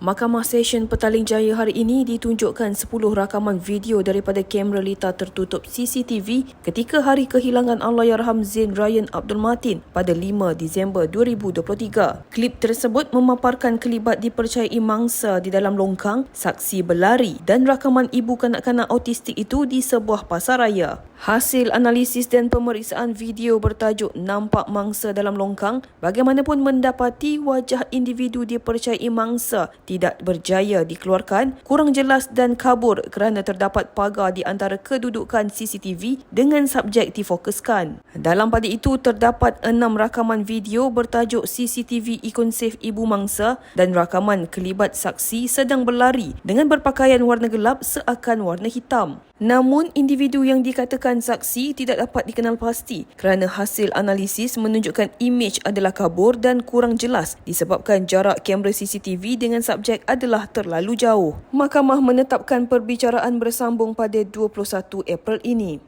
Mahkamah Session Petaling Jaya hari ini ditunjukkan 10 rakaman video daripada kamera lita tertutup CCTV ketika hari kehilangan Allahyarham Zain Ryan Abdul Matin pada 5 Disember 2023. Klip tersebut memaparkan kelibat dipercayai mangsa di dalam longkang, saksi berlari dan rakaman ibu kanak-kanak autistik itu di sebuah pasaraya. Hasil analisis dan pemeriksaan video bertajuk Nampak Mangsa dalam Longkang bagaimanapun mendapati wajah individu dipercayai mangsa tidak berjaya dikeluarkan, kurang jelas dan kabur kerana terdapat pagar di antara kedudukan CCTV dengan subjek difokuskan. Dalam pada itu terdapat enam rakaman video bertajuk CCTV Ikon Safe Ibu Mangsa dan rakaman kelibat saksi sedang berlari dengan berpakaian warna gelap seakan warna hitam. Namun, individu yang dikatakan saksi tidak dapat dikenal pasti kerana hasil analisis menunjukkan imej adalah kabur dan kurang jelas disebabkan jarak kamera CCTV dengan subjek adalah terlalu jauh. Mahkamah menetapkan perbicaraan bersambung pada 21 April ini.